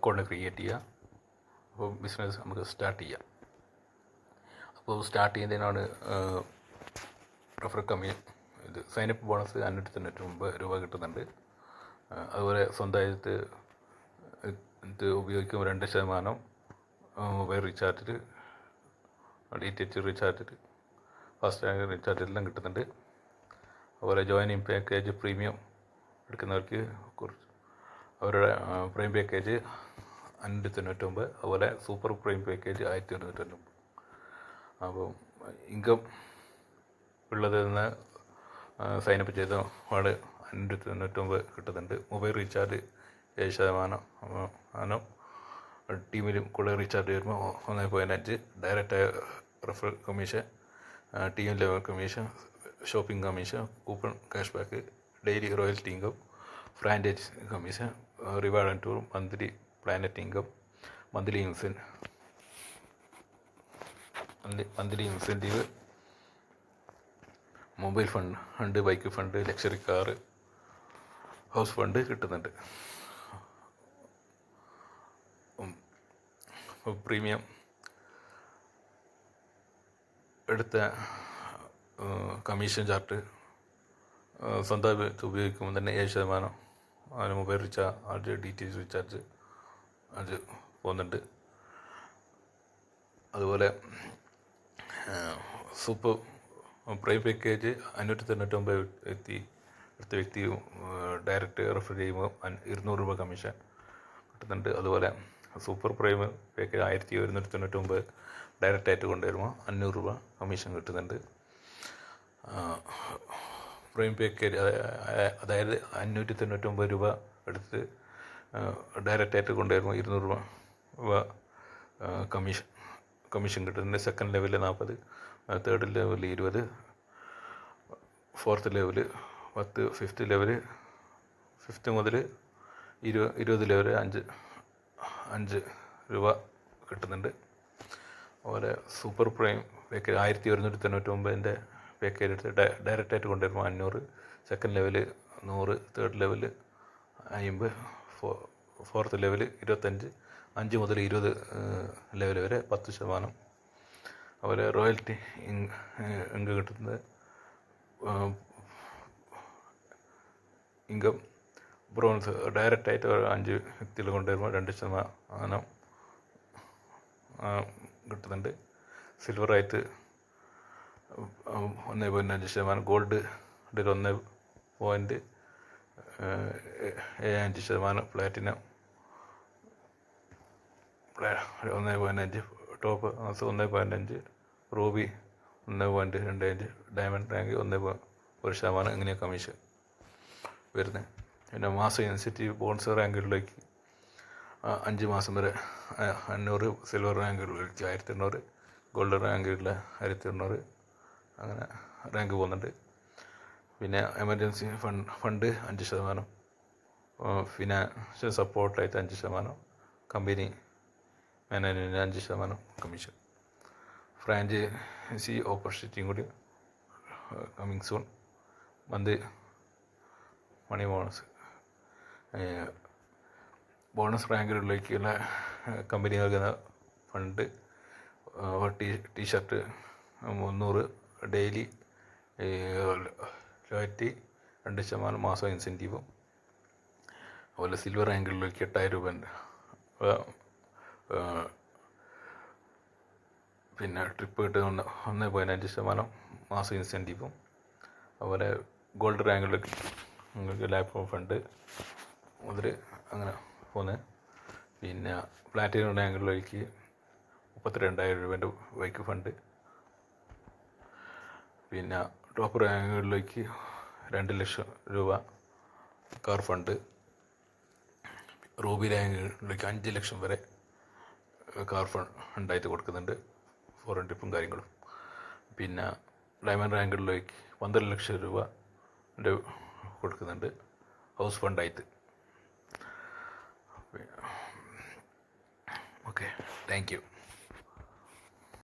Account create ചെയ്യുക അപ്പോൾ business നമുക്ക് സ്റ്റാർട്ട് ചെയ്യാം. അപ്പോൾ സ്റ്റാർട്ട് ചെയ്യുന്നതിനാണ് റെഫർ കമ്മി ഇത് സൈനപ്പ് ബോണസ് അഞ്ഞൂറ്റി തൊണ്ണൂറ്റി ഒമ്പത് രൂപ കിട്ടുന്നുണ്ട്. അതുപോലെ സ്വന്തമായിട്ട് ഇത് ഉപയോഗിക്കുമ്പോൾ രണ്ട് ശതമാനം മൊബൈൽ റീചാർജിൽ ഡി ടി എച്ച് റീചാർജിൽ ഫാസ്റ്റ് റീചാർജിലെല്ലാം കിട്ടുന്നുണ്ട്. അതുപോലെ ജോയിനിങ് പാക്കേജ് പ്രീമിയം എടുക്കുന്നവർക്ക് കുറച്ച് അവരുടെ പ്രൈം പാക്കേജ് അഞ്ഞൂറ്റി തൊണ്ണൂറ്റൊമ്പത് അതുപോലെ സൂപ്പർ പ്രൈം പാക്കേജ് ആയിരത്തി ഒരുന്നൂറ്റൊമ്പത് അപ്പോൾ ഇൻകം ഉള്ളതിൽ നിന്ന് സൈനപ്പ് ചെയ്ത ഒരുപാട് അഞ്ഞൂറ്റി തൊണ്ണൂറ്റൊമ്പത് കിട്ടുന്നുണ്ട്. മൊബൈൽ റീചാർജ് ഏഴ് ശതമാനം ശതമാനം ടീമിലും കൂടുതൽ റീചാർജ് വരുമ്പോൾ ഒന്ന് പോയിന്റ് അഞ്ച്. Direct referral commission team level commission shopping commission coupon cash back daily royalty income franchise commission reward and tour monthly planet income monthly insane monthly incentive mobile fund fund bike fund luxury car house fund കിട്ടുന്നുണ്ട്. Premium എടുത്ത commission chart സ്വന്തമായിട്ട് ഉപയോഗിക്കുമ്പോൾ തന്നെ ഏഴ് ശതമാനം അതിന് mobile recharge D T H recharge അത് പോകുന്നുണ്ട് അതുപോലെ സൂപ്പർ പ്രൈം പാക്കേജ് അഞ്ഞൂറ്റി തൊണ്ണൂറ്റൊമ്പത് വ്യക്തി അടുത്ത വ്യക്തി ഡയറക്റ്റ് റെഫർ ചെയ്യുമ്പോൾ ഇരുന്നൂറ് രൂപ കമ്മീഷൻ കിട്ടുന്നുണ്ട്. അതുപോലെ സൂപ്പർ പ്രൈം പാക്കേജ് ആയിരത്തി ഒരുന്നൂറ്റി തൊണ്ണൂറ്റൊമ്പത് ഡയറക്റ്റ് ആയിട്ട് കൊണ്ടുവരുമ്പോൾ അഞ്ഞൂറ് രൂപ കമ്മീഷൻ കിട്ടുന്നുണ്ട്. പ്രൈം പേക്കേജ് അതായത് അഞ്ഞൂറ്റി തൊണ്ണൂറ്റൊമ്പത് രൂപ എടുത്ത് ഡയറക്റ്റ് ആയിട്ട് കൊണ്ടുവരുമ്പോൾ ഇരുന്നൂറ് രൂപ കമ്മീഷൻ കമ്മീഷൻ കിട്ടുന്നുണ്ട് സെക്കൻഡ് ലെവലിൽ നാൽപ്പത് തേർഡ് ലെവലിൽ ഇരുപത് ഫോർത്ത് ലെവൽ പത്ത് ഫിഫ്ത്ത് ലെവൽ ഫിഫ്ത്ത് മുതൽ ഇരു ഇരുപത് ലെവൽ അഞ്ച് അഞ്ച് രൂപ കിട്ടുന്നുണ്ട്. അതുപോലെ സൂപ്പർ പ്രൈം പേക്കേജ് ആയിരത്തി ഒരുന്നൂറ്റി തൊണ്ണൂറ്റൊമ്പതിന്റെ എടുത്ത് ഡയ ഡയറക്റ്റായിട്ട് കൊണ്ടുവരുമ്പോൾ അഞ്ഞൂറ് സെക്കൻഡ് ലെവൽ നൂറ് തേർഡ് ലെവൽ അമ്പത് ഫോ ഫോർത്ത് ലെവൽ ഇരുപത്തഞ്ച് അഞ്ച് മുതൽ ഇരുപത് ലെവൽ വരെ പത്ത് ശതമാനം. അതുപോലെ റോയൽറ്റി ഇൻകം കിട്ടുന്നത് ഇൻകം ബ്രോൺസ് ഡയറക്റ്റായിട്ട് അഞ്ച് വ്യക്തികൾ കൊണ്ടുവരുമ്പോൾ രണ്ട് ശതമാനം കിട്ടുന്നുണ്ട്. സിൽവറായിട്ട് ഒന്ന് പോയിന്റ് അഞ്ച് ശതമാനം. ഗോൾഡ് ഒരു ഒന്ന് പോയിന്റ് അഞ്ച് ശതമാനം. പ്ലാറ്റിനം ഒന്ന് പോയിന്റ് അഞ്ച് ടോപ്പ് ഒന്ന് പോയിന്റ് അഞ്ച് റൂബി ഒന്ന് പോയിന്റ് രണ്ട് അഞ്ച് ഡയമണ്ട് റാങ്ക് ഒന്ന് ഒരു ശതമാനം. ഇങ്ങനെ കമ്മീഷൻ വരുന്നത് പിന്നെ മാസം ഇൻസെന്റീവ് ബോൺസ് റാങ്കുകളിലേക്ക് അഞ്ച് മാസം വരെ അഞ്ഞൂറ് സിൽവർ റാങ്കുകളിലേക്ക് ആയിരത്തി എണ്ണൂറ് ഗോൾഡ് റാങ്കുകളിൽ ആയിരത്തി എണ്ണൂറ് അങ്ങനെ റാങ്ക് പോകുന്നുണ്ട്. പിന്നെ എമർജൻസി ഫണ്ട് ഫണ്ട് അഞ്ച് ശതമാനം. ഫിനാൻഷ്യൽ സപ്പോർട്ടായിട്ട് അഞ്ച് ശതമാനം. കമ്പനി മാനേജ്മെന്റിന് അഞ്ച് ശതമാനം കമ്മീഷൻ ഫ്രാഞ്ചൈസി ഓപ്പർച്യൂണിറ്റിയും കൂടി coming soon month money bonus bonus റാങ്കുകളിലേക്കുള്ള company നൽകുന്ന ഫണ്ട് ടീ ടീഷർട്ട് മുന്നൂറ് ഡെയിലി ലോയറ്റി രണ്ട് ശതമാനം മാസം ഇൻസെന്റീവും. അതുപോലെ സിൽവർ റാങ്കുകളിലേക്ക് എട്ടായിരം രൂപ പിന്നെ ട്രിപ്പ് കിട്ടുന്ന ഒന്ന് പതിനഞ്ച് ശതമാനം മാസം ഇൻസെന്റീവും. അതുപോലെ ഗോൾഡ് റാങ്കിലേക്ക് നിങ്ങൾക്ക് ലാപ്ടോപ്പ് ഫണ്ട് മുതൽ അങ്ങനെ പോകുന്നത് പിന്നെ പ്ലാറ്റിനം മുപ്പത്തി രണ്ടായിരം രൂപേന്റെ ബൈക്ക് ഫണ്ട്. പിന്നെ ടോപ്പ് റാങ്കുകളിലേക്ക് രണ്ട് ലക്ഷം രൂപ കാർ ഫണ്ട് റൂബി റാങ്കുകളിലേക്ക് അഞ്ച് ലക്ഷം വരെ കാർ ഫണ്ട് ഉണ്ടായിട്ട് കൊടുക്കുന്നുണ്ട്. ഫോറിൻ ട്രിപ്പും കാര്യങ്ങളും. പിന്നെ ഡയമണ്ട് റാങ്കുകളിലേക്ക് പന്ത്രണ്ട് ലക്ഷം രൂപ കൊടുക്കുന്നുണ്ട്. ഹൗസ് ഫണ്ടായിട്ട് ഓക്കെ. Thank you